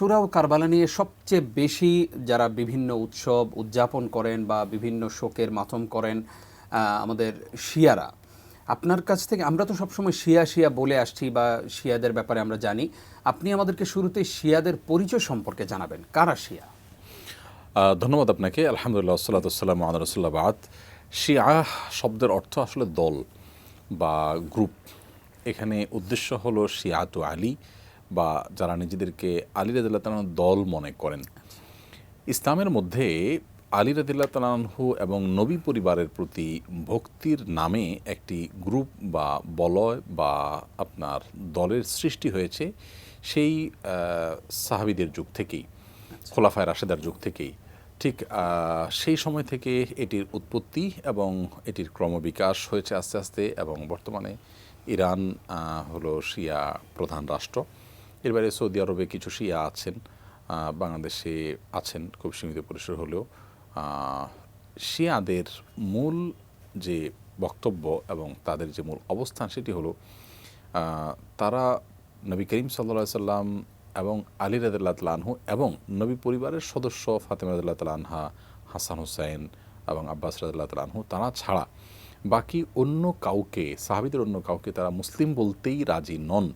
আশুরা ও কারবালা নিয়ে সবচেয়ে বেশি যারা বিভিন্ন উৎসব উদযাপন করেন বা বিভিন্ন শোকের মাথম করেন আমাদের শিয়ারা। আপনার কাছ থেকে, আমরা তো সবসময় শিয়া শিয়া বলে আসছি বা শিয়াদের ব্যাপারে আমরা জানি, আপনি আমাদেরকে শুরুতে শিয়াদের পরিচয় সম্পর্কে জানাবেন। কারা শিয়া? ধন্যবাদ আপনাকে। আলহামদুলিল্লাহ সাল্লাতাম আদ রসুল্লাহ বাদ শিয়া শব্দের অর্থ আসলে দল বা গ্রুপ। এখানে উদ্দেশ্য হলো শিয়াতু আলী। বা যারা নিজেদেরকে আলী তালাহ দল মনে করেন, ইসলামের মধ্যে আলী রাদিল্লাহ তালাহু এবং নবী পরিবারের প্রতি ভক্তির নামে একটি গ্রুপ বা বলয় বা আপনার দলের সৃষ্টি হয়েছে সেই সাহাবিদের যুগ থেকেই, খোলাফায় রাশেদার যুগ থেকেই। ঠিক সেই সময় থেকে এটির উৎপত্তি এবং এটির ক্রমবিকাশ হয়েছে আস্তে আস্তে এবং বর্তমানে ইরান হলো শিয়া প্রধান রাষ্ট্র। এর বাইরে সৌদি আরবে কিছু শিয়া আছেন বাংলাদেশে আছেন খুব সীমিত পরিসর হলেও শিয়াদের মূল যে বক্তব্য এবং তাদের যে মূল অবস্থান সেটি হলো তারা নবী করিম সাল্লা সাল্লাম এবং আলী রাদিল্লাহ তালাহু এবং নবী পরিবারের সদস্য ফাতেমা রাদিল্লাহ তালাহা হাসান হুসাইন এবং আব্বাস রাদিল্লাহ তালাহু তারা ছাড়া। বাকি অন্য কাউকে, সাহাবিদের অন্য কাউকে তারা মুসলিম বলতেই রাজি নন।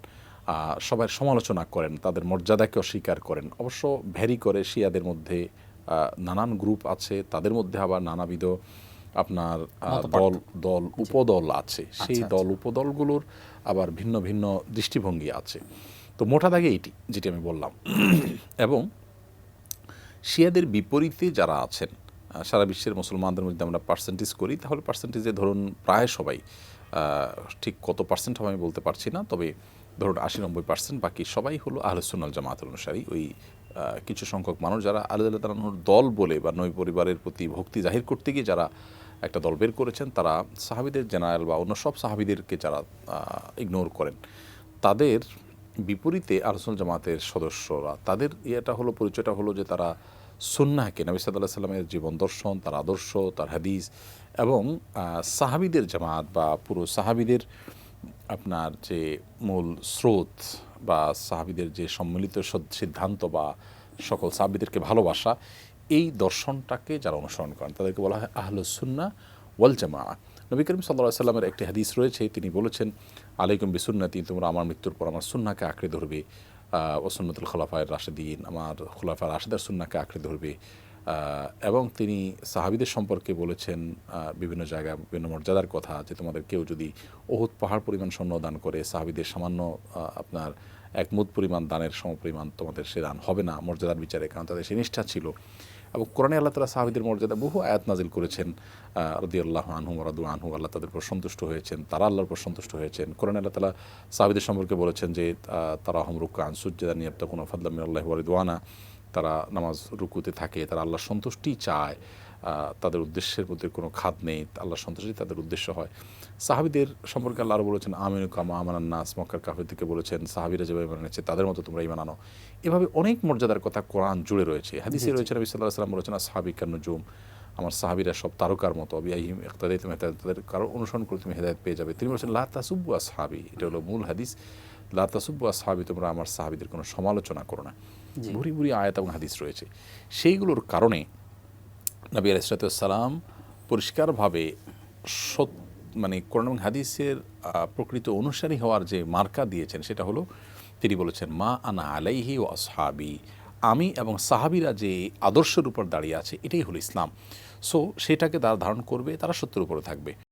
সবাই সমালোচনা করেন তাদের মর্যাদাকে অস্বীকার করেন। অবশ্য ভ্যারি করে শিয়াদের মধ্যে নানান গ্রুপ আছে তাদের মধ্যে আবার নানাবিধ আপনার দল দল উপদল আছে। সেই আচ্ছা, দল উপদলগুলোর আবার ভিন্ন ভিন্ন দৃষ্টিভঙ্গি আছে। তো মোটা দাগে এটি যেটি আমি বললাম। এবং শিয়াদের বিপরীতে যারা আছেন সারা বিশ্বের মুসলমানদের মধ্যে আমরা পার্সেন্টেজ করি তাহলে পার্সেন্টেজে ধরুন প্রায় সবাই ঠিক কত পার্সেন্ট হবে আমি বলতে পারছি না তবে ধরুন আশি নব্বই পার্সেন্ট বাকি সবাই হলো আহলসুন্নাল জামাত অনুসারী। ওই কিছু সংখ্যক মানুষ যারা আলাদা তালানোর দল বলে বা নই পরিবারের প্রতি ভক্তি জাহির করতে গিয়ে যারা একটা দল বের করেছেন, তারা সাহাবিদের জেনারেল বা অন্য সব সাহাবিদেরকে যারা ইগনোর করেন, তাদের বিপরীতে আলোচনা জামাতের সদস্যরা, তাদের ইয়েটা হলো, পরিচয়টা হলো যে তারা সুন্নাহকে, নবী সাল্লাহ সাল্লামের জীবন দর্শন, তার আদর্শ, তার হাদিস এবং সাহাবিদের জামাত বা পুরো সাহাবিদের আপনার যে মূল স্রোত বা সাহাবিদের যে সম্মিলিত সিদ্ধান্ত বা সকল সাহাবিদেরকে ভালোবাসা, এই দর্শনটাকে যারা অনুসরণ করেন, তাদেরকে বলা হয় আহলুসুন্না ওয়াল জামা নবী করিম সাল্লাহ সাল্লামের একটি হাদিস রয়েছে, তিনি বলেছেন, আলাইকুম বিসুন্নাতি, তোমরা আমার মৃত্যুর পর আমার সুন্নাকে আঁকড়ে ধরবে ওসন্নতুল খোলাফায়ের রাশেদিন, আমার খোলাফায় রাশেদার সুন্নাকে আঁকড়ে ধরবে এবং তিনি সাহাবিদের সম্পর্কে বলেছেন বিভিন্ন জায়গায় বিভিন্ন মর্যাদার কথা যে তোমাদের কেউ যদি ওহুদ পাহাড় পরিমাণ সৈন্য দান করে, সাহাবিদের সামান্য আপনার এক মুদ পরিমাণ দানের সমপরিমাণ তোমাদের সে দান হবে না মর্যাদার বিচারে, কারণ তাদের সে নিষ্ঠা ছিল। এবং কোরআনে আল্লাহ তালা সাহাবিদের মর্যাদা বহু আয়াত নাজিল করেছেন রদি আল্লাহ আনহু রাদু আনহু, আল্লাহ তাদের উপর সন্তুষ্ট হয়েছেন, তারা আল্লাহর উপর সন্তুষ্ট হয়েছেন। কোরআনে আল্লাহ তালা সাহাবিদের সম্পর্কে বলেছেন যে তারা হম রুকা আনসুজ্জাদা নিয়াত্তা কোনো ফাদলাম আল্লাহ ওয়ারিদওয়ানা তারা নামাজ রুকুতে থাকে তারা আল্লাহর সন্তুষ্টি চায় তাদের উদ্দেশ্যের প্রতি কোনো খাদ নেই আল্লাহ সন্তুষ্টি তাদের উদ্দেশ্য হয়। সাহাবিদের সম্পর্কে আল্লাহ আরও বলেছেন আমিনু কামা আমানান নাস মক্কার কাফের থেকে বলেছেন সাহাবিরা যেভাবে ইমান এনেছে তাদের মতো তোমরা ইমান আনো। এভাবে অনেক মর্যাদার কথা কোরআন জুড়ে রয়েছে। হাদিসে রয়েছে নবী সাল্লাহ সাল্লাম বলেছেন সাহাবিকার নজুম আমার সাহাবিরা সব তারকার মতো অবিয়াহিম একতাদাই তুমি তাদের কারও অনুসরণ করে তুমি হেদায়ত পেয়ে যাবে। তিনি বলছেন লা তাসুব্বু আসহাবি এটা হলো মূল হাদিস লা তাসুব্বু আসহাবি তোমরা আমার সাহাবিদের কোনো সমালোচনা করো না। ভুরি ভুরি আয়াত এবং হাদিস রয়েছে। সেইগুলোর কারণে নবী আলাইসালাম পরিষ্কারভাবে সত মানে কোরআন এবং হাদিসের প্রকৃত অনুসারী হওয়ার যে মার্কা দিয়েছেন সেটা হলো, তিনি বলেছেন, মা আনা আলাইহি ও আসহাবি। আমি এবং সাহাবিরা যে আদর্শের উপর দাঁড়িয়ে আছে, এটাই হলো ইসলাম। সো সেটাকে তারা ধারণ করবে, তারা সত্যের উপরে থাকবে।